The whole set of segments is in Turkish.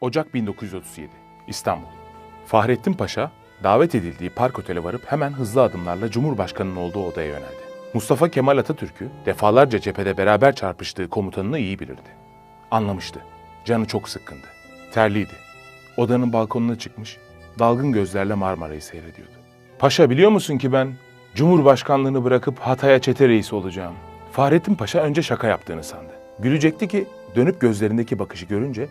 Ocak 1937 İstanbul Fahrettin Paşa davet edildiği park otele varıp hemen hızlı adımlarla Cumhurbaşkanı'nın olduğu odaya yöneldi. Mustafa Kemal Atatürk'ü defalarca cephede beraber çarpıştığı komutanını iyi bilirdi. Anlamıştı. Canı çok sıkkındı. Terliydi. Odanın balkonuna çıkmış, dalgın gözlerle Marmara'yı seyrediyordu. Paşa biliyor musun ki ben Cumhurbaşkanlığını bırakıp Hatay'a çete reisi olacağım. Fahrettin Paşa önce şaka yaptığını sandı. Gülecekti ki dönüp gözlerindeki bakışı görünce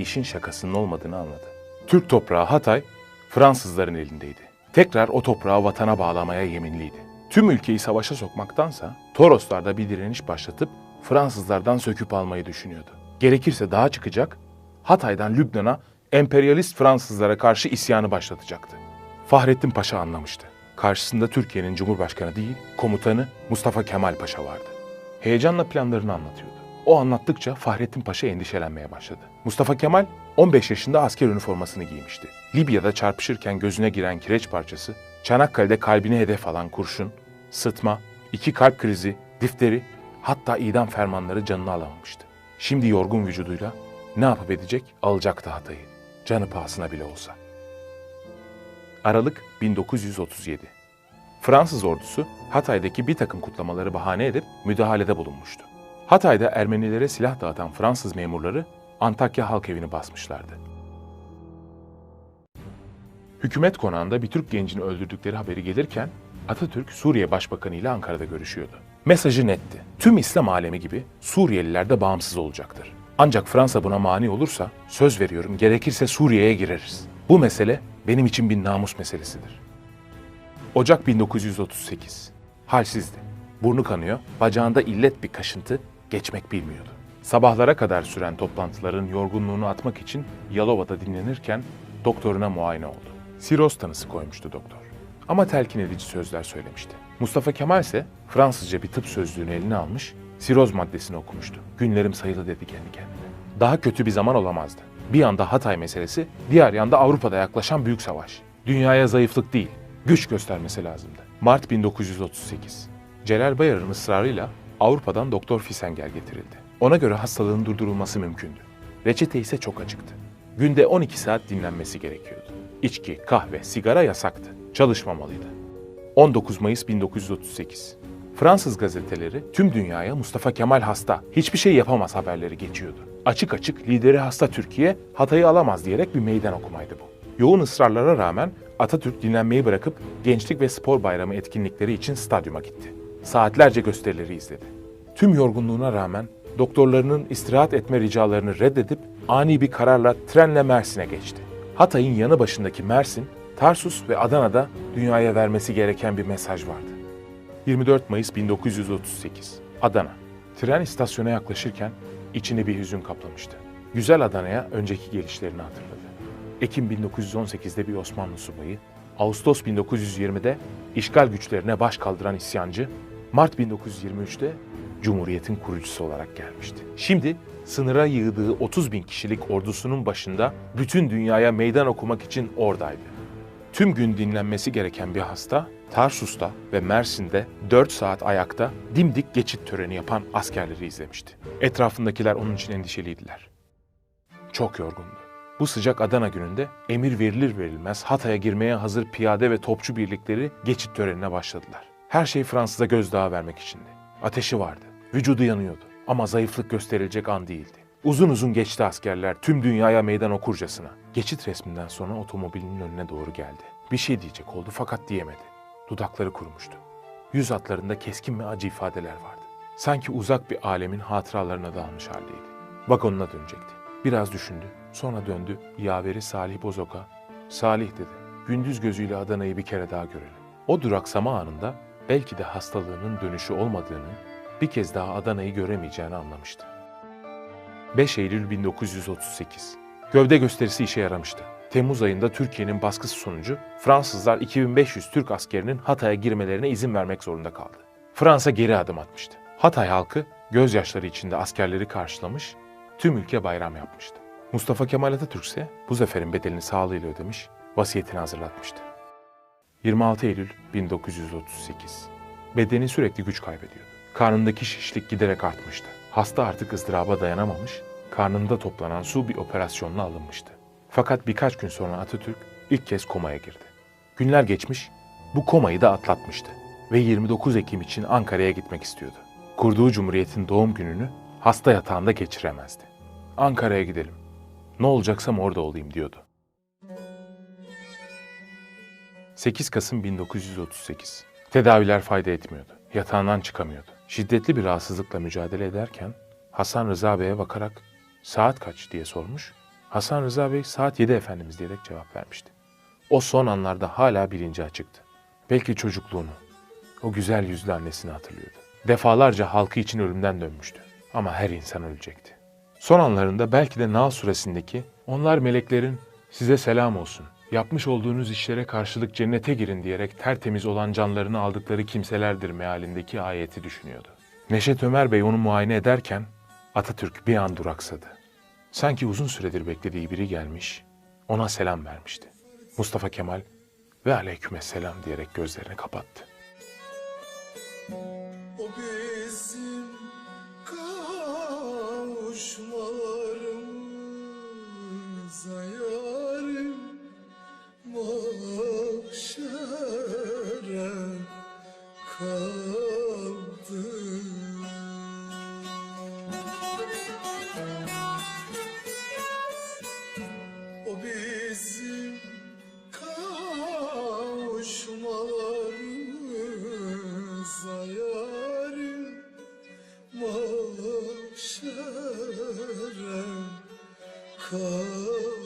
işin şakasının olmadığını anladı. Türk toprağı Hatay Fransızların elindeydi. Tekrar o toprağı vatana bağlamaya yeminliydi. Tüm ülkeyi savaşa sokmaktansa Toroslarda bir direniş başlatıp Fransızlardan söküp almayı düşünüyordu. Gerekirse daha çıkacak, Hatay'dan Lübnan'a emperyalist Fransızlara karşı isyanı başlatacaktı. Fahrettin Paşa anlamıştı. Karşısında Türkiye'nin Cumhurbaşkanı değil, komutanı Mustafa Kemal Paşa vardı. Heyecanla planlarını anlatıyordu. O anlattıkça Fahrettin Paşa endişelenmeye başladı. Mustafa Kemal 15 yaşında asker üniformasını giymişti. Libya'da çarpışırken gözüne giren kireç parçası, Çanakkale'de kalbine hedef alan kurşun, sıtma, iki kalp krizi, difteri, hatta idam fermanları canını alamamıştı. Şimdi yorgun vücuduyla ne yapıp edecek alacaktı Hatay'ı. Canı pahasına bile olsa. Aralık 1937. Fransız ordusu Hatay'daki bir takım kutlamaları bahane edip müdahalede bulunmuştu. Hatay'da Ermenilere silah dağıtan Fransız memurları Antakya Halk Evi'ni basmışlardı. Hükümet konağında bir Türk gencini öldürdükleri haberi gelirken Atatürk Suriye Başbakanı ile Ankara'da görüşüyordu. Mesajı netti. Tüm İslam alemi gibi Suriyeliler de bağımsız olacaktır. Ancak Fransa buna mani olursa söz veriyorum gerekirse Suriye'ye gireriz. Bu mesele benim için bir namus meselesidir. Ocak 1938. Halsizdi. Burnu kanıyor, bacağında illet bir kaşıntı, geçmek bilmiyordu. Sabahlara kadar süren toplantıların yorgunluğunu atmak için Yalova'da dinlenirken doktoruna muayene oldu. Siroz tanısı koymuştu doktor. Ama telkin edici sözler söylemişti. Mustafa Kemal ise Fransızca bir tıp sözlüğünü eline almış, siroz maddesini okumuştu. Günlerim sayılı dedi kendi kendine. Daha kötü bir zaman olamazdı. Bir yanda Hatay meselesi, diğer yanda Avrupa'da yaklaşan büyük savaş. Dünyaya zayıflık değil, güç göstermesi lazımdı. Mart 1938. Celal Bayar'ın ısrarıyla Avrupa'dan Doktor Fisenger getirildi. Ona göre hastalığın durdurulması mümkündü. Reçete ise çok açıktı. Günde 12 saat dinlenmesi gerekiyordu. İçki, kahve, sigara yasaktı. Çalışmamalıydı. 19 Mayıs 1938. Fransız gazeteleri tüm dünyaya Mustafa Kemal hasta, hiçbir şey yapamaz haberleri geçiyordu. Açık açık lideri hasta Türkiye Hatay'ı alamaz diyerek bir meydan okumaydı bu. Yoğun ısrarlara rağmen Atatürk dinlenmeyi bırakıp gençlik ve spor bayramı etkinlikleri için stadyuma gitti. Saatlerce gösterileri izledi. Tüm yorgunluğuna rağmen doktorlarının istirahat etme ricalarını reddedip ani bir kararla trenle Mersin'e geçti. Hatay'ın yanı başındaki Mersin, Tarsus ve Adana'da dünyaya vermesi gereken bir mesaj vardı. 24 Mayıs 1938 Adana Tren istasyona yaklaşırken içini bir hüzün kaplamıştı. Güzel Adana'ya önceki gelişlerini hatırladı. Ekim 1918'de bir Osmanlı subayı, Ağustos 1920'de işgal güçlerine baş kaldıran isyancı, Mart 1923'te Cumhuriyet'in kurucusu olarak gelmişti. Şimdi sınıra yığdığı 30 bin kişilik ordusunun başında bütün dünyaya meydan okumak için oradaydı. Tüm gün dinlenmesi gereken bir hasta, Tarsus'ta ve Mersin'de 4 saat ayakta dimdik geçit töreni yapan askerleri izlemişti. Etrafındakiler onun için endişeliydiler. Çok yorgundu. Bu sıcak Adana gününde emir verilir verilmez Hatay'a girmeye hazır piyade ve topçu birlikleri geçit törenine başladılar. Her şey Fransız'a gözdağı vermek içindi. Ateşi vardı, vücudu yanıyordu ama zayıflık gösterilecek an değildi. Uzun uzun geçti askerler tüm dünyaya meydan okurcasına. Geçit resminden sonra otomobilinin önüne doğru geldi. Bir şey diyecek oldu fakat diyemedi. Dudakları kurumuştu. Yüz hatlarında keskin ve acı ifadeler vardı. Sanki uzak bir alemin hatıralarına dalmış haldeydi. Vagonuna dönecekti. Biraz düşündü. Sonra döndü. Yaveri Salih Bozok'a. Salih dedi. Gündüz gözüyle Adana'yı bir kere daha görelim. O duraksama anında belki de hastalığının dönüşü olmadığını, bir kez daha Adana'yı göremeyeceğini anlamıştı. 5 Eylül 1938. Gövde gösterisi işe yaramıştı. Temmuz ayında Türkiye'nin baskısı sonucu Fransızlar 2500 Türk askerinin Hatay'a girmelerine izin vermek zorunda kaldı. Fransa geri adım atmıştı. Hatay halkı gözyaşları içinde askerleri karşılamış, tüm ülke bayram yapmıştı. Mustafa Kemal Atatürk ise bu zaferin bedelini sağlığıyla ödemiş, vasiyetini hazırlatmıştı. 26 Eylül 1938. Bedeni sürekli güç kaybediyordu. Karnındaki şişlik giderek artmıştı. Hasta artık ızdıraba dayanamamış, karnında toplanan su bir operasyonla alınmıştı. Fakat birkaç gün sonra Atatürk ilk kez komaya girdi. Günler geçmiş, bu komayı da atlatmıştı ve 29 Ekim için Ankara'ya gitmek istiyordu. Kurduğu cumhuriyetin doğum gününü hasta yatağında geçiremezdi. Ankara'ya gidelim. Ne olacaksam orada olayım diyordu. 8 Kasım 1938. Tedaviler fayda etmiyordu. Yatağından çıkamıyordu. Şiddetli bir rahatsızlıkla mücadele ederken Hasan Rıza Bey'e bakarak saat kaç diye sormuş. Hasan Rıza Bey saat 7 efendimiz diyerek cevap vermişti. O son anlarda hala bilinci açıktı. Belki çocukluğunu, o güzel yüzlü annesini hatırlıyordu. Defalarca halkı için ölümden dönmüştü. Ama her insan ölecekti. Son anlarında belki de Nahl suresindeki onlar meleklerin size selam olsun. Yapmış olduğunuz işlere karşılık cennete girin diyerek tertemiz olan canlarını aldıkları kimselerdir mealindeki ayeti düşünüyordu. Neşet Ömer Bey onu muayene ederken Atatürk bir an duraksadı. Sanki uzun süredir beklediği biri gelmiş, ona selam vermişti. Mustafa Kemal ve aleykümselam diyerek gözlerini kapattı. O yarim mahşere kaldı.